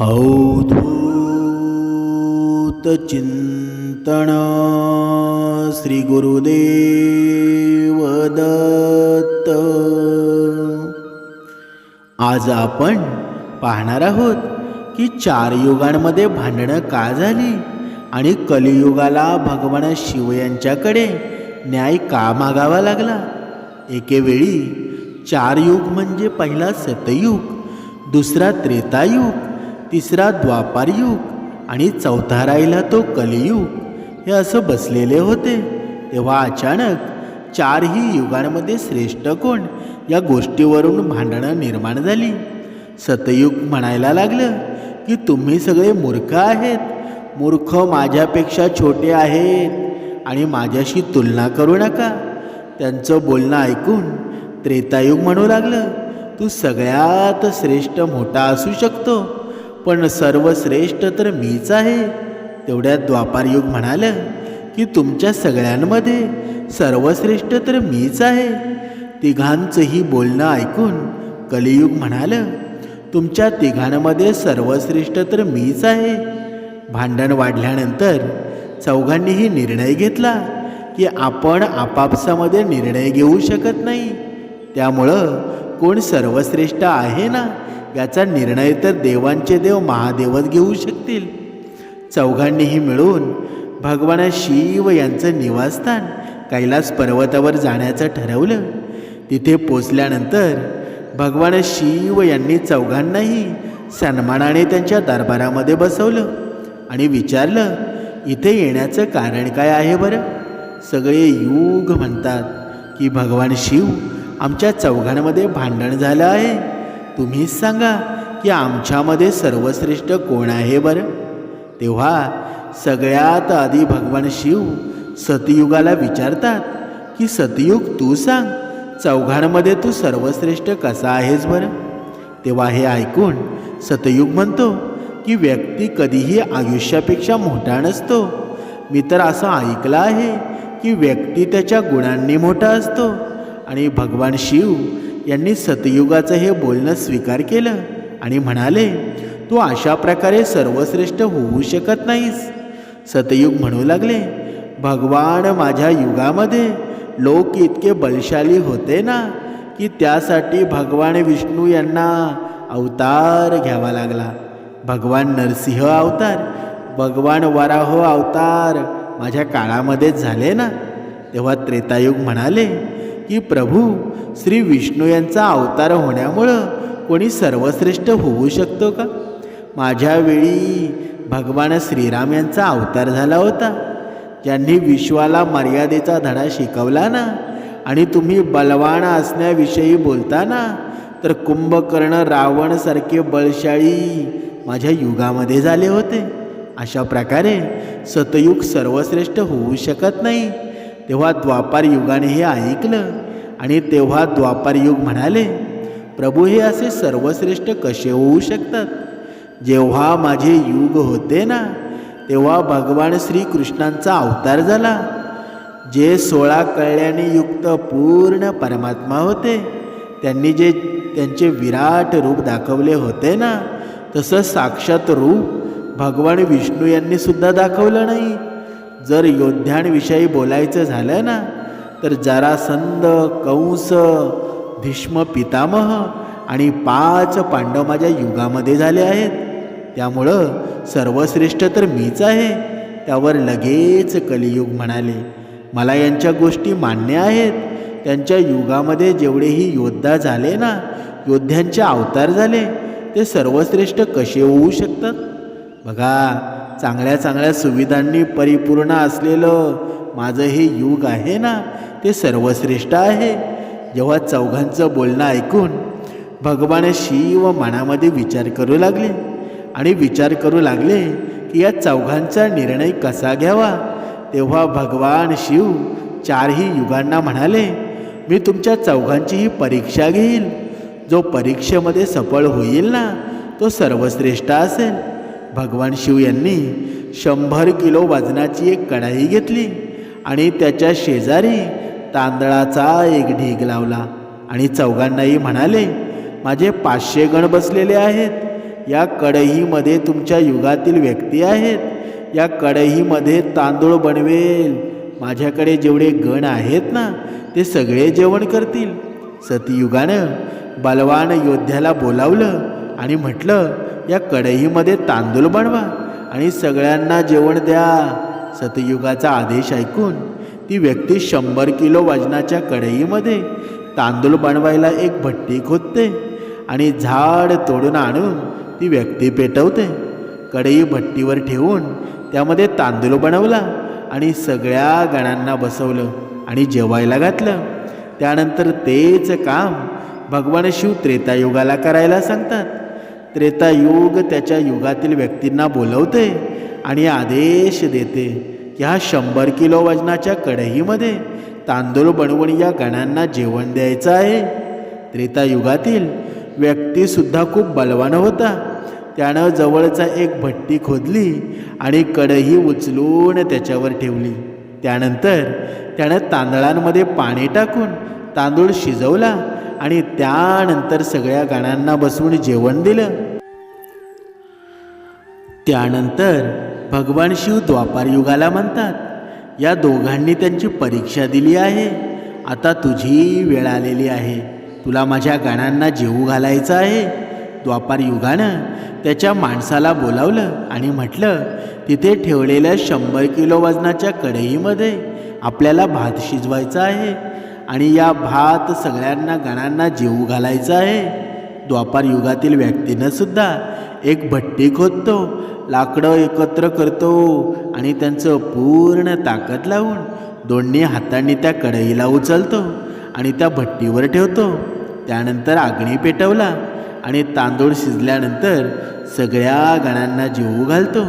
अवधूत चिंतन श्री गुरुदेव दत्त आज आपण पाहणार आहोत की चार युगांमध्ये भांडणं का झाली आणि कलियुगाला भगवान शिव यांच्याकडे न्याय का मागावा लागला? एकेवेळी चार युग म्हणजे पहिला सतयुग दुसरा त्रेतायुग तिसरा द्वापारयुग आणि चौथा राहिला तो कलियुग. हे असं बसलेले होते. तेव्हा अचानक चारही युगांमध्ये श्रेष्ठ कोण या गोष्टीवरून भांडणं निर्माण झाली. सतयुग म्हणायला लागलं की तुम्ही सगळे मूर्ख आहेत. मूर्ख माझ्यापेक्षा छोटे आहेत आणि माझ्याशी तुलना करू नका. त्यांचं बोलणं ऐकून त्रेतायुग म्हणू लागलं तू सगळ्यात श्रेष्ठ मोठा असू शकतो. पण सर्वश्रेष्ठ तर मीच आहे. तेवढ्यात द्वापारयुग म्हणालं की तुमच्या सगळ्यांमध्ये सर्वश्रेष्ठ तर मीच आहे. तिघांचंही बोलणं ऐकून कलियुग म्हणालं तुमच्या तिघांमध्ये सर्वश्रेष्ठ तर मीच आहे. भांडण वाढल्यानंतर चौघांनीही निर्णय घेतला की आपण आपापसामध्ये निर्णय घेऊ शकत नाही. त्यामुळं कोण सर्वश्रेष्ठ आहे ना? याचा निर्णय तर देवांचे देव महादेवच घेऊ शकतील. चौघांनीही मिळून भगवान शिव यांचं निवासस्थान कैलास पर्वतावर जाण्याचं ठरवलं. तिथे पोचल्यानंतर भगवान शिव यांनी चौघांनाही सन्मानाने त्यांच्या दरबारामध्ये बसवलं आणि विचारलं इथे येण्याचं कारण काय आहे बरं? सगळे युग म्हणतात की भगवान शिव आमच्या चौघांमध्ये भांडण झालं आहे. तुम्हीच सांगा की आमच्यामध्ये सर्वश्रेष्ठ कोण आहे बरं? तेव्हा सगळ्यात आधी भगवान शिव सतयुगाला विचारतात की सतयुग तू सांग चौघांमध्ये तू सर्वश्रेष्ठ कसा आहेस बरं? तेव्हा हे ऐकून सतयुग म्हणतो की व्यक्ती कधीही आयुष्यापेक्षा मोठा नसतो. मी तर असं ऐकलं आहे की व्यक्ती त्याच्या गुणांनी मोठा असतो आणि भगवान शिव यांनी सतयुगाचं हे बोलणं स्वीकार केलं आणि म्हणाले तू अशा प्रकारे सर्वश्रेष्ठ होऊ शकत नाहीस. सतयुग म्हणू लागले भगवान माझ्या युगामध्ये लोक इतके बलशाली होते ना की त्यासाठी भगवान विष्णू यांना अवतार घ्यावा लागला. भगवान नरसिंह अवतार भगवान वराह अवतार माझ्या काळामध्येच झाले ना? तेव्हा त्रेतायुग म्हणाले की प्रभू श्री विष्णू यांचा अवतार होण्यामुळं कोणी सर्वश्रेष्ठ होऊ शकतो का? माझ्यावेळी भगवान श्रीराम यांचा अवतार झाला होता. ज्यांनी विश्वाला मर्यादेचा धडा शिकवला ना आणि तुम्ही बलवान असण्याविषयी बोलताना तर कुंभकर्ण रावणसारखे बळशाळी माझ्या युगामध्ये झाले होते. अशा प्रकारे सतयुग सर्वश्रेष्ठ होऊ शकत नाही. तेव्हा द्वापार युगाने हे ऐकलं आणि तेव्हा द्वापार युग म्हणाले प्रभू हे असे सर्वश्रेष्ठ कसे होऊ शकतात? जेव्हा माझे युग होते ना तेव्हा भगवान श्रीकृष्णांचा अवतार झाला. जे सोळा कळल्याने युक्त पूर्ण परमात्मा होते त्यांनी जे त्यांचे विराट रूप दाखवले होते ना तसं साक्षात रूप भगवान विष्णू यांनी सुद्धा दाखवलं नाही. जर योद्ध्यांविषयी बोलायचं झालं ना तर जरासंद कंस भीष्म पितामह आणि पाच पांडव माझ्या युगामध्ये झाले आहेत. त्यामुळं सर्वश्रेष्ठ तर मीच आहे. त्यावर लगेच कलियुग म्हणाले. मला यांच्या गोष्टी मान्य आहेत. त्यांच्या युगामध्ये जेवढेही योद्धा झाले ना योद्ध्यांचे अवतार झाले ते सर्वश्रेष्ठ कसे होऊ शकतात? बघा चांगल्या चांगल्या सुविधांनी परिपूर्ण असलेलं माझं हे युग आहे ना ते सर्वश्रेष्ठ आहे. जेव्हा चौघांचं बोलणं ऐकून भगवान शिव मनामध्ये विचार करू लागले आणि विचार करू लागले की या चौघांचा निर्णय कसा घ्यावा तेव्हा भगवान शिव चारही युगांना म्हणाले मी तुमच्या चौघांची ही परीक्षा घेईल. जो परीक्षेमध्ये सफळ होईल ना तो सर्वश्रेष्ठ असेल. भगवान शिव यांनी शंभर किलो वजनाची एक कढाई घेतली आणि त्याच्या शेजारी तांदळाचा एक ढीग लावला. आणि चौघांनाही म्हणाले माझे पाचशे गण बसलेले आहेत. या कढईमध्ये तुमच्या युगातील व्यक्ती आहेत. या कढईमध्ये तांदूळ बनवेल. माझ्याकडे जेवढे गण आहेत ना ते सगळे जेवण करतील. सतयुगानं बलवान योद्ध्याला बोलावलं आणि म्हटलं या कढईमध्ये तांदूळ बनवा आणि सगळ्यांना जेवण द्या. सतयुगाचा आदेश ऐकून ती व्यक्ती शंभर किलो वजनाच्या कढईमध्ये तांदूळ बनवायला एक भट्टी खोदते आणि झाड तोडून आणून ती व्यक्ती पेटवते. कढई भट्टीवर ठेवून त्यामध्ये तांदूळ बनवला आणि सगळ्या गणांना बसवलं आणि जेवायला घातलं. त्यानंतर तेच काम भगवान शिव त्रेतायुगाला करायला सांगतात. त्रेतायुग त्याच्या युगातील व्यक्तींना बोलवते आणि आदेश देते ह्या शंभर किलो वजनाच्या कढईमध्ये तांदूळ बनवून या गणांना जेवण द्यायचं आहे. त्रेतायुगातील व्यक्तीसुद्धा खूप बलवान होता. त्यानं जवळचा एक भट्टी खोदली आणि कढई उचलून त्याच्यावर ठेवली. त्यानंतर त्यानं तांदळांमध्ये पाणी टाकून तांदूळ शिजवला आणि त्यानंतर सगळ्या गणांना बसवून जेवण दिलं. त्यानंतर भगवान शिव द्वापार युगाला म्हणतात या दोघांनी त्यांची परीक्षा दिली आहे. आता तुझी वेळ आलेली आहे. तुला माझ्या गणांना जेवू घालायचं आहे. द्वापार युगानं त्याच्या माणसाला बोलावलं आणि म्हटलं तिथे ठेवलेल्या शंभर किलो वजनाच्या कढईमध्ये आपल्याला भात शिजवायचा आहे आणि या भात सगळ्यांना गणांना जेवू घालायचा आहे. द्वापार युगातील व्यक्तीनं सुद्धा एक भट्टी खोदतो लाकडं एकत्र करतो आणि त्यांचं पूर्ण ताकद लावून दोन्ही हातांनी त्या कढईला उचलतो आणि त्या भट्टीवर ठेवतो. त्यानंतर आगणी पेटवला आणि तांदूळ शिजल्यानंतर सगळ्या गणांना जेवू घालतो.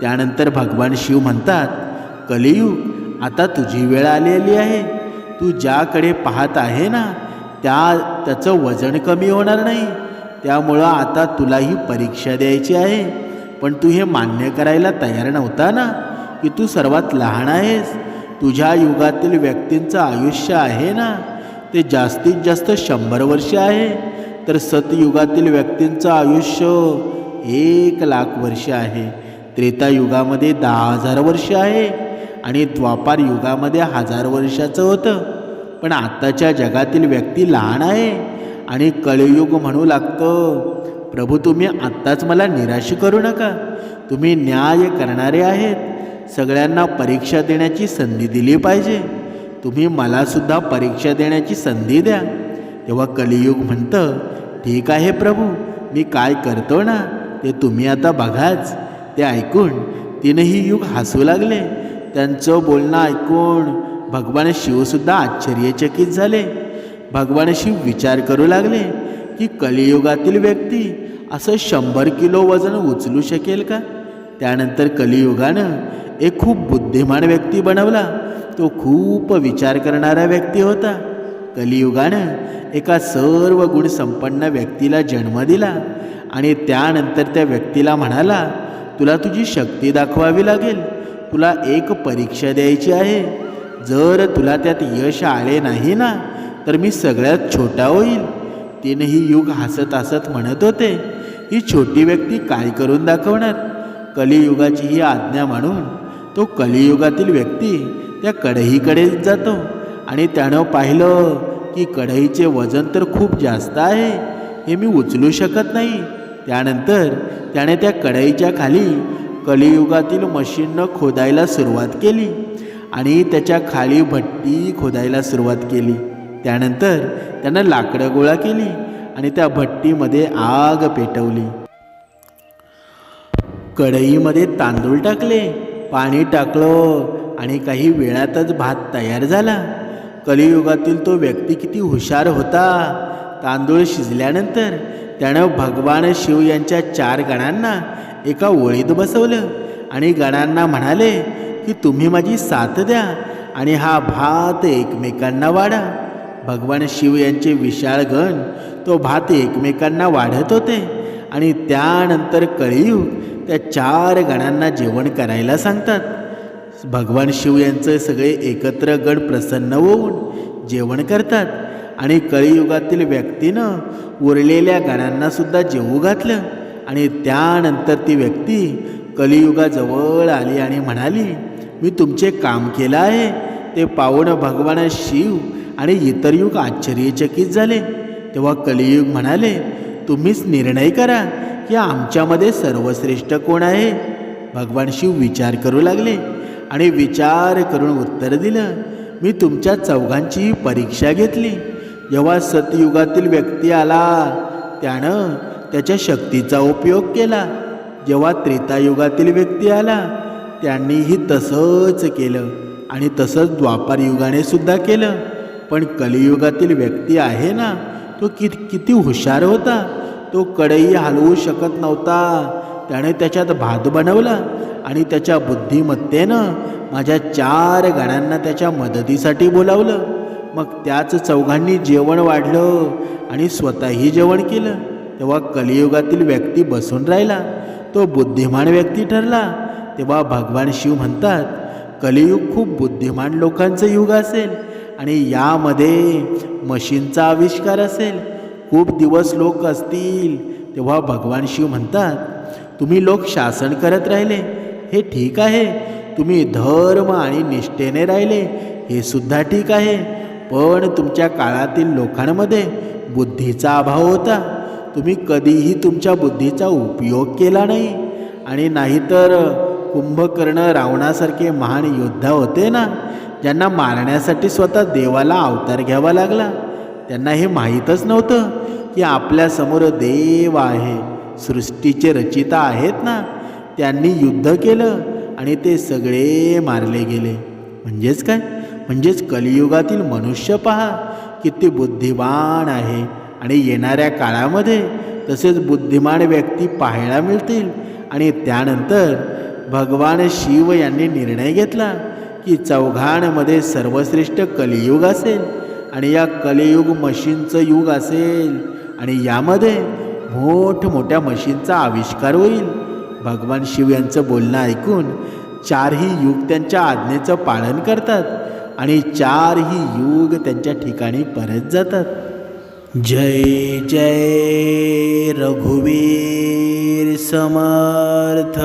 त्यानंतर भगवान शिव म्हणतात कलियुग आता तुझी वेळ आलेली आहे. तू ज्याकडे पाहत आहे ना त्या त्याचं वजन कमी होणार नाही. त्यामुळं आता तुला ही परीक्षा द्यायची आहे. पण तू हे मान्य करायला तयार नव्हता ना की तू सर्वात लहान आहेस? तुझ्या युगातील व्यक्तींचं आयुष्य आहे ना ते जास्तीत जास्त शंभर वर्ष आहे. तर सतयुगातील व्यक्तींचं आयुष्य एक लाख वर्ष आहे. त्रेतायुगामध्ये दहा हजार वर्ष आहे आणि द्वापार युगामध्ये हजार वर्षाचं होतं. पण आत्ताच्या जगातील व्यक्ती लहान आहे आणि कलयुग म्हणू लागतं. प्रभू तुम्ही आत्ताच मला निराश करू नका. तुम्ही न्याय करणारे आहेत. सगळ्यांना परीक्षा देण्याची संधी दिली पाहिजे. तुम्ही मलासुद्धा परीक्षा देण्याची संधी द्या. तेव्हा कलियुग म्हणतं ठीक आहे प्रभू मी काय करतो ना ते तुम्ही आता बघाच. ते ऐकून तीनही युग हसू लागले. त्यांचं बोलणं ऐकून भगवान शिवसुद्धा आश्चर्यचकित झाले. भगवान शिव विचार करू लागले की कलियुगातील व्यक्ती असं शंभर किलो वजन उचलू शकेल का? त्यानंतर कलियुगानं एक खूप बुद्धिमान व्यक्ती बनवला. तो खूप विचार करणारा व्यक्ती होता. कलियुगानं एका सर्व गुण संपन्न व्यक्तीला जन्म दिला आणि त्यानंतर त्या व्यक्तीला म्हणाला तुला तुझी शक्ती दाखवावी लागेल. तुला एक परीक्षा द्यायची आहे. जर तुला त्यात यश आले नाही ना तर मी सगळ्यात छोटा होईल. तीनही युग हसत हसत म्हणत होते. ही छोटी व्यक्ती काय करून दाखवणार? कलियुगाची ही आज्ञा म्हणून तो कलियुगातील व्यक्ती त्या कढईकडे जातो आणि त्यानं पाहिलं की कढईचे वजन तर खूप जास्त आहे हे मी उचलू शकत नाही. त्यानंतर त्याने त्या कढईच्या खाली कलियुगातील मशीननं खोदायला सुरुवात केली आणि त्याच्याखाली भट्टी खोदायला सुरुवात केली. त्यानंतर त्यानं लाकडं गोळा केली आणि त्या भट्टीमध्ये आग पेटवली. कढईमध्ये तांदूळ टाकले पाणी टाकलं आणि काही वेळातच भात तयार झाला. कलियुगातील तो व्यक्ती किती हुशार होता. तांदूळ शिजल्यानंतर त्यानं भगवान शिव यांच्या चार गणांना एका ओळीत बसवलं आणि गणांना म्हणाले की तुम्ही माझी साथ द्या आणि हा भात एकमेकांना वाढा. भगवान शिव यांचे विशाळ गण तो भात एकमेकांना वाढत होते. आणि त्यानंतर कळीयुग त्या चार गणांना जेवण करायला सांगतात. भगवान शिव यांचे सगळे एकत्र गण प्रसन्न होऊन जेवण करतात. आणि कळीयुगातील व्यक्तीनं उरलेल्या गणांनासुद्धा जेवू घातलं. आणि त्यानंतर ती व्यक्ती कलियुगाजवळ आली आणि म्हणाली मी तुमचे काम केलं आहे. ते पाहून भगवान शिव आणि इतर युग आश्चर्यचकित झाले. तेव्हा कलियुग म्हणाले तुम्हीच निर्णय करा की आमच्यामध्ये सर्वश्रेष्ठ कोण आहे. भगवान शिव विचार करू लागले आणि विचार करून उत्तर दिलं मी तुमच्या चौघांची परीक्षा घेतली. जेव्हा सतयुगातील व्यक्ती आला त्यानं त्याच्या शक्तीचा उपयोग केला. जेव्हा त्रेतायुगातील व्यक्ती आला त्यांनीही तसंच केलं आणि तसंच द्वापार युगाने सुद्धा केलं. पण कलियुगातील व्यक्ती आहे ना तो कि किती हुशार होता. तो कढई हलवू शकत नव्हता. त्याने त्याच्यात भात बनवला आणि त्याच्या बुद्धिमत्तेनं माझ्या चार गाण्यांना त्याच्या मदतीसाठी बोलावलं. मग त्याच चौघांनी जेवण वाढलं आणि स्वतःही जेवण केलं. तेव्हा कलियुगातील व्यक्ती बसून राहिला. तो बुद्धिमान व्यक्ती ठरला. तेव्हा भगवान शिव म्हणतात कलियुग खूप बुद्धिमान लोकांचं युग असेल. आणि यामध्ये मशीनचा आविष्कार असेल खूप दिवस लोक असतील तेव्हा भगवान शिव म्हणतात तुम्ही लोक शासन करत राहिले हे ठीक आहे. तुम्ही धर्म आणि निष्ठेने राहिले हे सुद्धा ठीक आहे. पण तुमच्या काळातील लोकांमध्ये बुद्धीचा अभाव होता. तुम्ही कधीही तुमच्या बुद्धीचा उपयोग केला नाही. आणि नाहीतर कुंभकर्ण रावणासारखे महान योद्धा होते ना? ज्यांना मारण्यासाठी स्वतः देवाला अवतार घ्यावा लागला. त्यांना हे माहीतच नव्हतं की आपल्यासमोर देव आहे. सृष्टीचे रचिता आहेत ना? त्यांनी युद्ध केलं आणि ते सगळे मारले गेले. म्हणजेच काय? म्हणजेच कलियुगातील मनुष्य पहा किती बुद्धिमान आहे. आणि येणाऱ्या काळामध्ये तसेच बुद्धिमान व्यक्ती पाहायला मिळतील. आणि त्यानंतर भगवान शिव यांनी निर्णय घेतला. की चौघांमध्ये सर्वश्रेष्ठ कलियुग असेल आणि या कलियुग मशीनचं युग असेल आणि यामध्ये मोठमोठ्या मशीनचा आविष्कार होईल. भगवान शिव यांचं बोलणं ऐकून चारही युग त्यांच्या आज्ञेचं पालन करतात आणि चारही युग त्यांच्या ठिकाणी परत जातात. जय जय रघुवीर समर्थ!